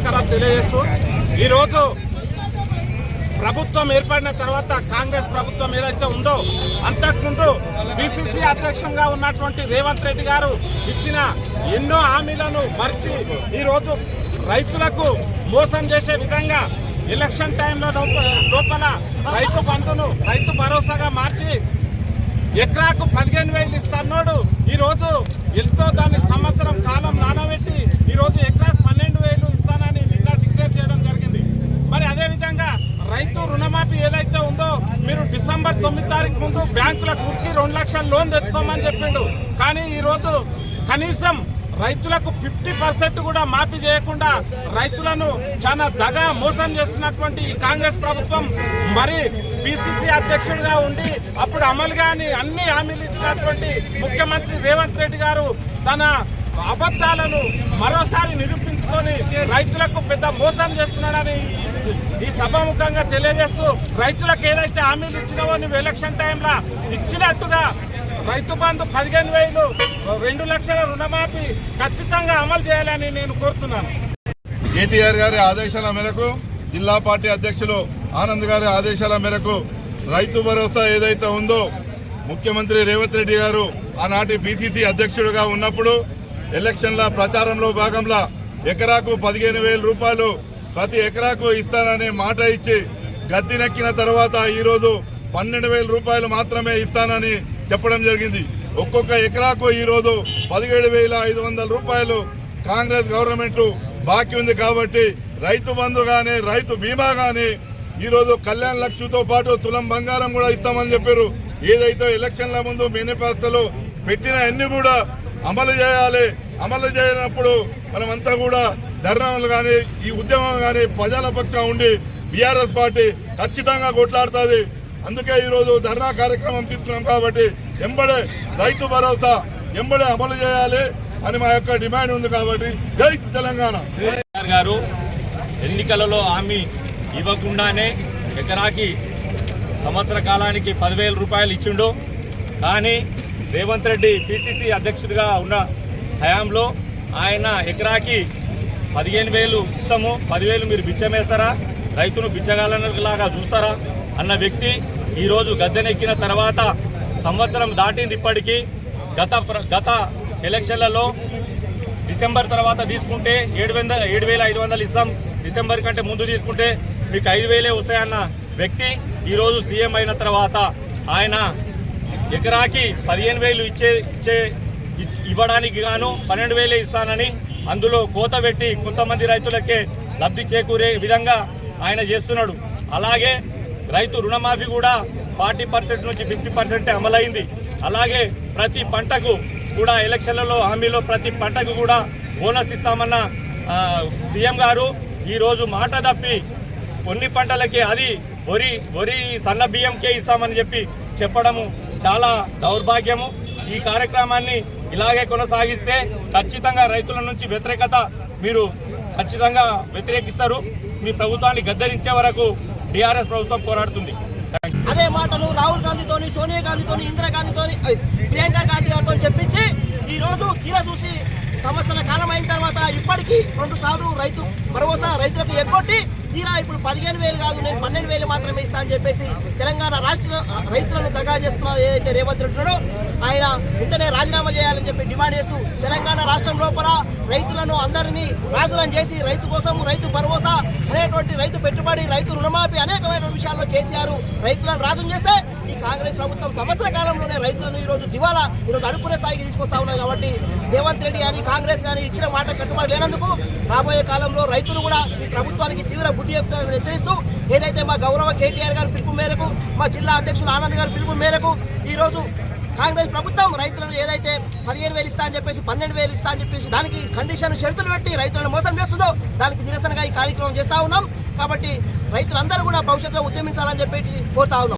నమస్కారాలు తెలియజేస్తూ ఈరోజు ప్రభుత్వం ఏర్పడిన తర్వాత కాంగ్రెస్ ప్రభుత్వం ఏదైతే ఉందో అంతకుముందు బీసీసీ అధ్యక్షంగా ఉన్నటువంటి రేవంత్ రెడ్డి గారు ఇచ్చిన ఎన్నో హామీలను మర్చి ఈరోజు రైతులకు మోసం చేసే విధంగా ఎలక్షన్ టైంలో లోపల రైతు బంధును రైతు భరోసాగా మార్చి ఎకరాకు పదిహేను వేలు ఇస్తున్నాడు ఈరోజు ఎంతో దాన్ని సంవత్సరం కాలం నానబెట్టి ఈ రోజు ఎకరాకు పన్నెండు వేలు ఇస్తానని నిన్న డిక్లేర్ చేయడం జరిగింది మరి అదే విధంగా రైతు రుణమాఫీ ఏదైతే ఉందో మీరు డిసెంబర్ తొమ్మిది తారీఖు ముందు బ్యాంకుల కుర్కి రెండు లక్షల లోన్ తెచ్చుకోమని చెప్పిండు. కానీ ఈరోజు కనీసం రైతులకు ఫిఫ్టీ పర్సెంట్ కూడా మాఫీ చేయకుండా రైతులను చాలా దగా మోసం చేస్తున్నటువంటి ఈ కాంగ్రెస్ ప్రభుత్వం మరి పిసిసి అధ్యక్షుడిగా ఉండి అప్పుడు అమలు కాని అన్ని హామీలు ఇచ్చినటువంటి ముఖ్యమంత్రి రేవంత్ రెడ్డి గారు తన అబద్దాలను మరోసారి నిరూపించుకొని రైతులకు పెద్ద మోసం చేస్తున్నాడని ఈ సభాముఖంగా తెలియజేస్తూ రైతులకు ఏదైతే హామీలు ఇచ్చినావో నువ్వు ఎలక్షన్ టైంలో ఇచ్చినట్టుగా రైతు బంధు పదిహేను వేలు రెండు లక్షల రుణమాఫీ ఖచ్చితంగా అమలు చేయాలని నేను కోరుతున్నాను. కేటీఆర్ గారి ఆదేశాల మేరకు జిల్లా పార్టీ అధ్యక్షులు ఆనంద్ గారి ఆదేశాల మేరకు రైతు భరోసా ఏదైతే ఉందో ముఖ్యమంత్రి రేవంత్ రెడ్డి గారు ఆనాటి బీసీసీ అధ్యక్షుడిగా ఉన్నప్పుడు ఎలక్షన్ల ప్రచారంలో భాగంలో ఎకరాకు పదిహేను వేల రూపాయలు ప్రతి ఎకరాకు ఇస్తాననే మాట ఇచ్చి గద్దెనెక్కిన తర్వాత ఈ రోజు పన్నెండు వేల రూపాయలు మాత్రమే ఇస్తానని చెప్పడం జరిగింది. ఒక్కొక్క ఎకరాకు ఈ రోజు పదిహేడు వేల ఐదు వందల రూపాయలు కాంగ్రెస్ గవర్నమెంట్ బాకీ ఉంది కాబట్టి రైతు బంధు గాని రైతు బీమా గాని ఈ రోజు కళ్యాణ లక్ష్మితో పాటు తులం బంగారం కూడా ఇస్తామని చెప్పారు. ఏదైతే ఎలక్షన్ల ముందు మేనిఫెస్టోలో పెట్టిన అన్ని కూడా అమలు చేయాలి. అమలు చేయనప్పుడు మనమంతా కూడా ధర్నాలు కానీ ఈ ఉద్యమం కానీ ప్రజల పక్షం ఉండి బీఆర్ఎస్ పార్టీ ఖచ్చితంగా కొట్లాడుతుంది. అందుకే ఈరోజు ధర్నా కార్యక్రమం తీసుకున్నాం కాబట్టి ఎంబడే రైతు భరోసా ఎంబడే అమలు చేయాలి అని మా యొక్క డిమాండ్ ఉంది కాబట్టి జై తెలంగాణ. గారు ఎన్నికలలో హామీ ఇవ్వకుండానే ఎకరాకి సంవత్సర కాలానికి పదివేల రూపాయలు ఇచ్చిండు. కానీ రేవంత్ రెడ్డి పిసిసి అధ్యక్షుడిగా ఉన్న హయాంలో ఆయన ఎకరాకి పదిహేను వేలు ఇస్తాము. పదివేలు మీరు బిచ్చమేస్తారా రైతును బిచ్చగాలలాగా చూస్తారా? అన్న వ్యక్తి ఈరోజు గద్దెనెక్కిన తర్వాత సంవత్సరం దాటింది ఇప్పటికీ. గత ప్ర- గత ఎలక్షన్లలో డిసెంబర్ తర్వాత తీసుకుంటే ఏడు వందల ఏడు వేల ఐదు వందలు ఇస్తాం. డిసెంబర్ కంటే ముందు తీసుకుంటే మీకు ఐదు వేలే వస్తాయన్న వ్యక్తి ఈరోజు సీఎం అయిన తర్వాత ఆయన ఎకరాకి పదిహేను వేలు ఇచ్చే ఇచ్చే ఇవ్వడానికి గాను పన్నెండు వేలే ఇస్తానని అందులో కోత పెట్టి కొంతమంది రైతులకే లబ్ధి చేకూరే విధంగా ఆయన చేస్తున్నాడు. అలాగే రైతు రుణమాఫీ కూడా ఫార్టీ పర్సెంట్ నుంచి ఫిఫ్టీ పర్సెంట్ అమలైంది. అలాగే ప్రతి పంటకు కూడా ఎలక్షన్లలో హామీలో ప్రతి పంటకు కూడా బోనస్ ఇస్తామన్న సీఎం గారు ఈరోజు మాట తప్పి కొన్ని పంటలకే అది వరి వరి సన్న బియ్యంకే ఇస్తామని చెప్పి చెప్పడము చాలా దౌర్భాగ్యము. ఈ కార్యక్రమాన్ని ఇలాగే కొనసాగిస్తే ఖచ్చితంగా రైతుల నుంచి వ్యతిరేకత మీరు ఖచ్చితంగా వ్యతిరేకిస్తారు. మీ ప్రభుత్వాన్ని గద్దరించే వరకు టీఆర్ఎస్ ప్రభుత్వం పోరాడుతుంది. అదే మాటలు రాహుల్ గాంధీతోని సోనియా గాంధీతోని ఇందిరాగాంధీతోని ప్రియాంక గాంధీ గారితో చెప్పించి ఈ రోజు తీరా చూసి సంవత్సర కాలం అయిన తర్వాత ఇప్పటికీ రెండు సార్లు రైతు భరోసా రైతులకు ఎగ్గొట్టి తీరా ఇప్పుడు పదిహేను వేలు కాదు నేను పన్నెండు వేలు మాత్రమే ఇస్తా అని చెప్పేసి తెలంగాణ రాష్ట్ర రైతులను దగా చేస్తున్న ఏదైతే రేవంత్ రెడ్డి ఆయన వెంటనే రాజీనామా చేయాలని చెప్పి డిమాండ్ చేస్తూ తెలంగాణ రాష్ట్రం లోపల రైతులను అందరినీ రాజులను చేసి రైతు కోసం రైతు భరోసా రైతు పెట్టుబడి రైతు రుణమాఫీ అనేకమైన విషయాల్లో కేసీఆర్ రైతులను రాజం చేస్తే ఈ కాంగ్రెస్ ప్రభుత్వం సంవత్సర కాలంలోనే రైతులను ఈ రోజు దివాలా ఈ రోజు అడుపునే స్థాయికి తీసుకొస్తా ఉన్నారు కాబట్టి రేవంత్ రెడ్డి కానీ కాంగ్రెస్ కానీ ఇచ్చిన మాట కట్టుబడి లేనందుకు రాబోయే కాలంలో రైతులు కూడా ఈ ప్రభుత్వానికి తీవ్ర బుద్ధి చెప్తారని హెచ్చరిస్తూ ఏదైతే మా గౌరవ కేటీఆర్ గారి పిలుపు మేరకు మా జిల్లా అధ్యక్షులు ఆనంద్ గారి పిలుపు మేరకు ఈ రోజు కాంగ్రెస్ ప్రభుత్వం రైతులను ఏదైతే పదిహేను వేలు ఇస్తా అని చెప్పేసి పన్నెండు వేలు ఇస్తా అని చెప్పేసి దానికి కండిషన్ షరతులు పెట్టి రైతులను మోసం చేస్తుందో దానికి నిరసనగా ఈ కార్యక్రమం చేస్తా ఉన్నాం. కాబట్టి రైతులందరూ కూడా భవిష్యత్తులో ఉద్యమించాలని చెప్పి కోరుతా ఉన్నాం.